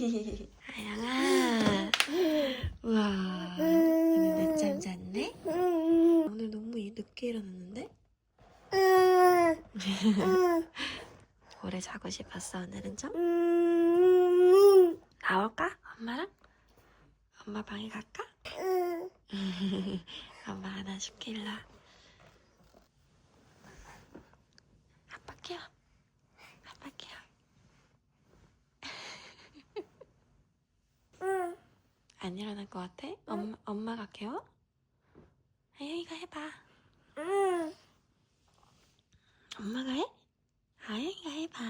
아영아. 우와. 오늘 늦잠 잤네? 오늘 너무 늦게 일어났는데? 오래 자고 싶었어, 오늘은 좀? 나올까? 엄마랑? 엄마 방에 갈까? 엄마 하나 일로 와. 아빠 깨워. 아빠 깨워. 안 일어날 것 같아? 엄마, 엄마가 깨워? 아영이가 해봐. 엄마가 해? 아영이가 해봐.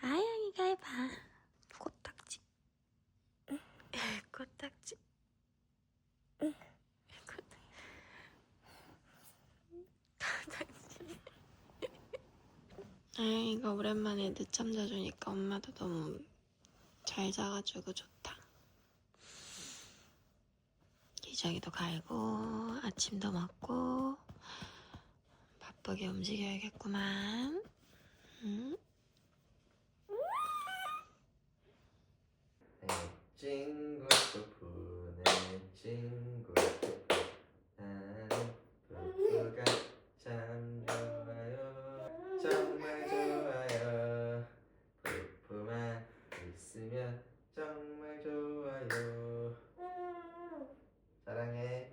아영이가 해봐. 코딱지. 코딱지. 코딱지. 아영이가 오랜만에 늦잠 자주니까 엄마도 너무 잘 자가지고 좋다. 기저귀도 갈고 아침도 먹고 바쁘게 움직여야겠구만. 응? 내 친구 푸푸 내 친구 푸푸 나는 푸푸가 참 좋아요 정말 좋아요 푸푸만 있으면 정말 좋아요 사랑해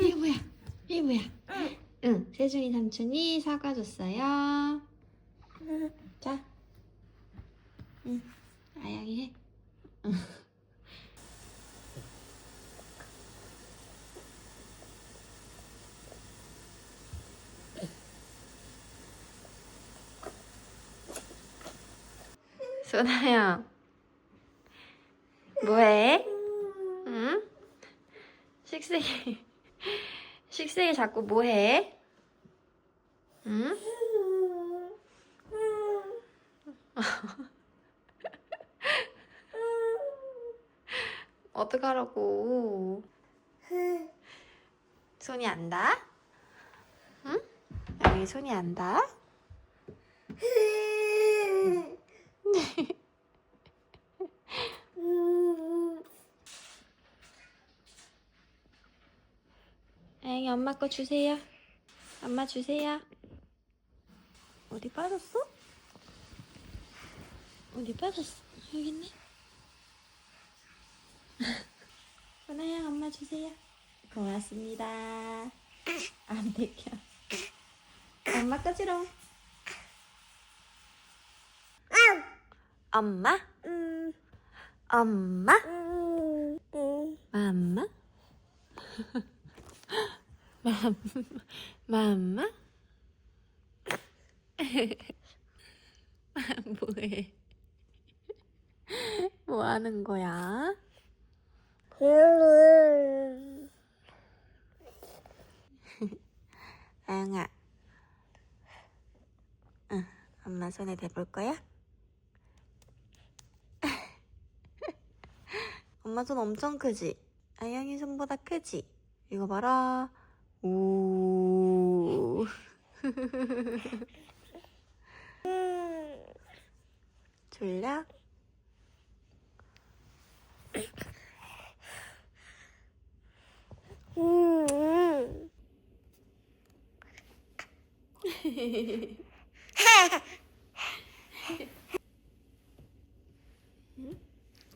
이게 뭐야? 이게 뭐야? 응, 세준이 삼촌이 사과 줬어요. 자, 응, 아영이 해. 응. 소나야, 뭐해? 응? 식색이 식색이 자꾸 뭐해? 응? 어떡하라고? 손이 안 닿아? 응? 여기 손이 안 닿아? 아영이 엄마 거 주세요. 엄마 주세요. 어디 빠졌어? 어디 빠졌어? 여기 있네. 하나야 엄마 주세요. 고맙습니다. 안 되켜. 엄마 꺼지러. 엄마? 엄마? 맘마? 맘, 맘마? 뭐해? 뭐 하는 거야? 아영아. 응, 엄마 손에 대볼 거야? 엄마 손 엄청 크지? 아영이 손보다 크지? 이거 봐라. 오. 졸려?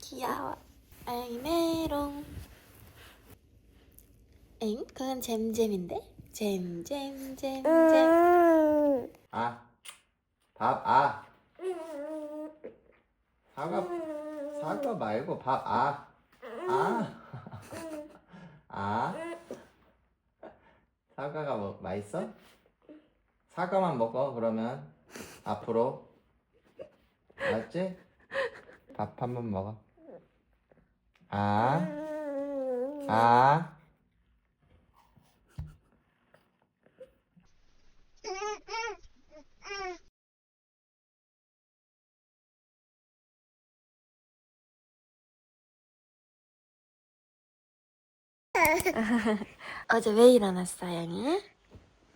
귀여워. 아영이 메롱. 엥? 그건 잼잼인데? 잼잼잼잼. 아 밥 아 사과 사과 말고 밥 아 아. 아. 사과가 뭐 맛있어? 사과만 먹어 그러면 앞으로 알았지? 밥 한 번 먹어 아. 아. 어제 왜 일어났어, 양이?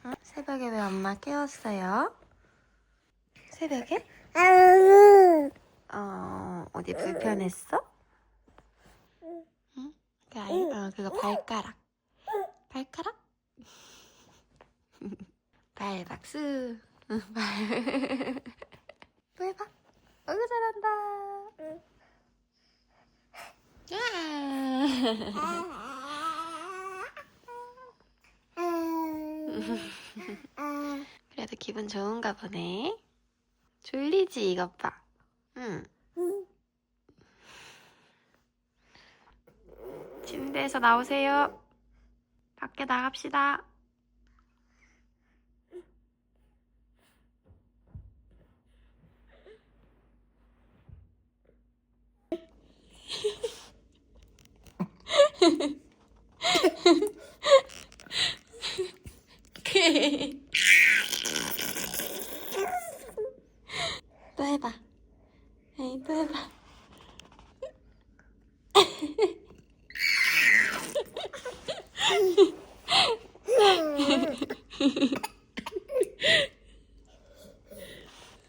어? 새벽에 왜 엄마 깨웠어요? 새벽에? 어, 어디 불편했어? 응? 그 아이, 어, 그거 발가락. 발가락? 발박수. 응, 발. 또 해봐. 어이구, 잘한다. 야. 그래도 기분 좋은가 보네. 졸리지, 이것 봐. 응. 침대에서 나오세요. 밖에 나갑시다. 또 해봐. 에이, 또 해봐.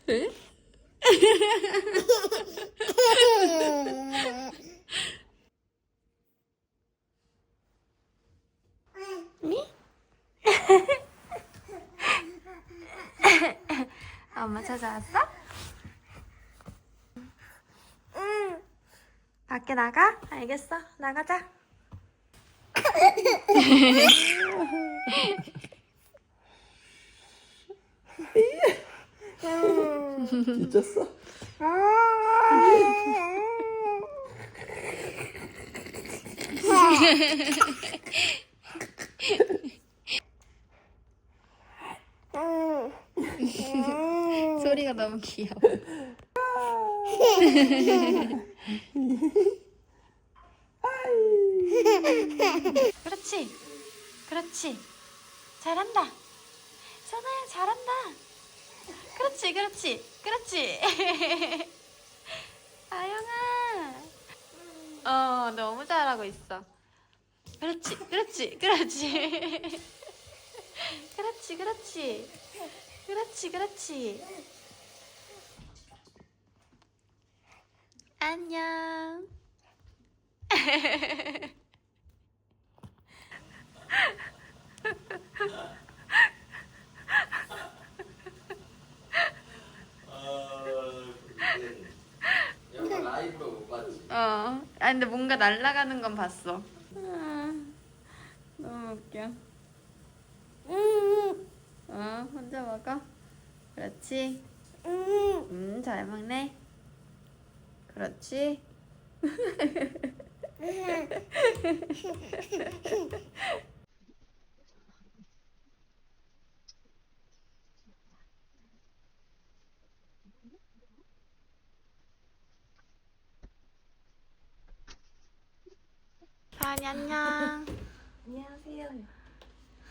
응? 니? 엄마 찾아왔어? 밖에 나가? 알겠어. 나가자. 찢었어? 소리가 너무 귀여워. 그렇지. 그렇지. 잘한다. 선아야 잘한다. 그렇지, 그렇지, 그렇지. 아영아. 어, 너무 잘하고 있어. 그렇지, 그렇지, 그렇지. 그렇지, 그렇지. 그렇지, 그렇지. 안녕. 못 봤지? 어. 아 근데 뭔가 날아가는 건 봤어. 아, 너무 웃겨. 어, 혼자 먹어. 그렇지. 음, 잘 먹네. 그렇지. 서연이 안녕. 안녕하세요.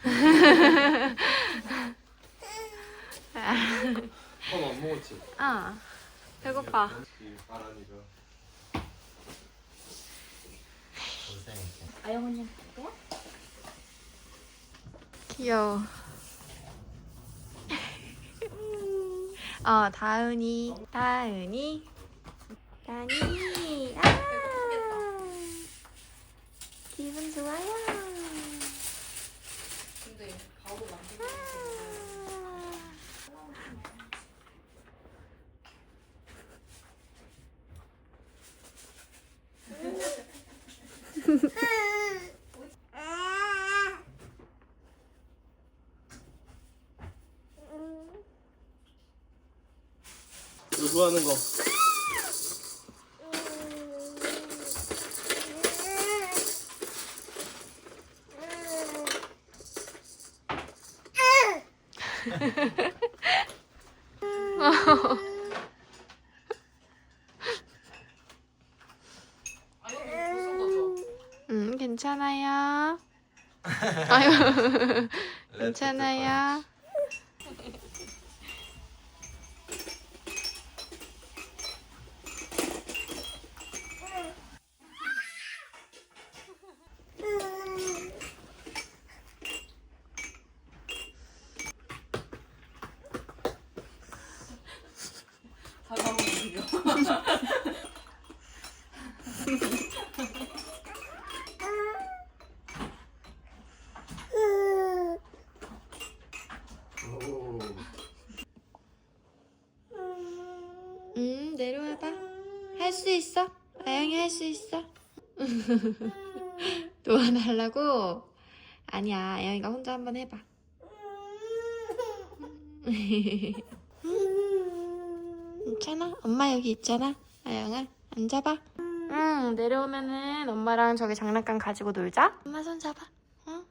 밥 안 먹었지? 어. 배고파. 아영 언니 갈게요. 귀여워. 어, 다은이. 다은이. 다은이. 아. 기분 좋아요. 근데 바로 만들고 아. 너 좋아하는 거? 음, 괜찮아요. 아유, 괜찮아요. 음, 내려와봐. 할 수 있어. 아영이 할 수 있어. 도와달라고? 아니야, 아영이가 혼자 한번 해봐. 괜찮아? 엄마 여기 있잖아. 아영아, 앉아봐. 응, 내려오면은 엄마랑 저기 장난감 가지고 놀자. 엄마 손 잡아. 응?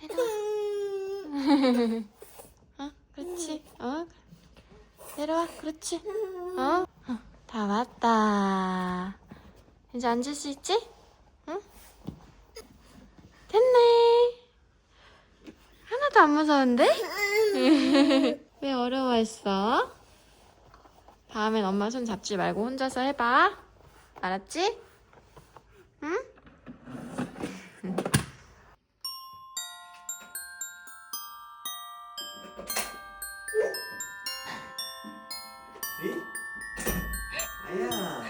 내려와. 내려와. 어, 그렇지. 어, 내려와. 그렇지. 어, 어, 다 왔다. 이제 앉을 수 있지? 응? 됐네. 하나도 안 무서운데? 왜 어려워했어? 다음엔 엄마 손 잡지 말고 혼자서 해봐. 알았지? 응? 아야.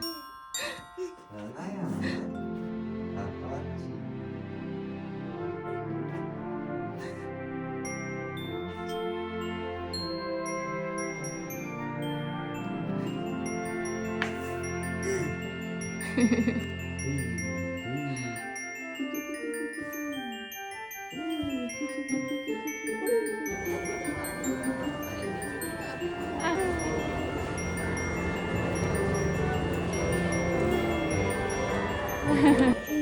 呵呵呵。啊。呵呵呵。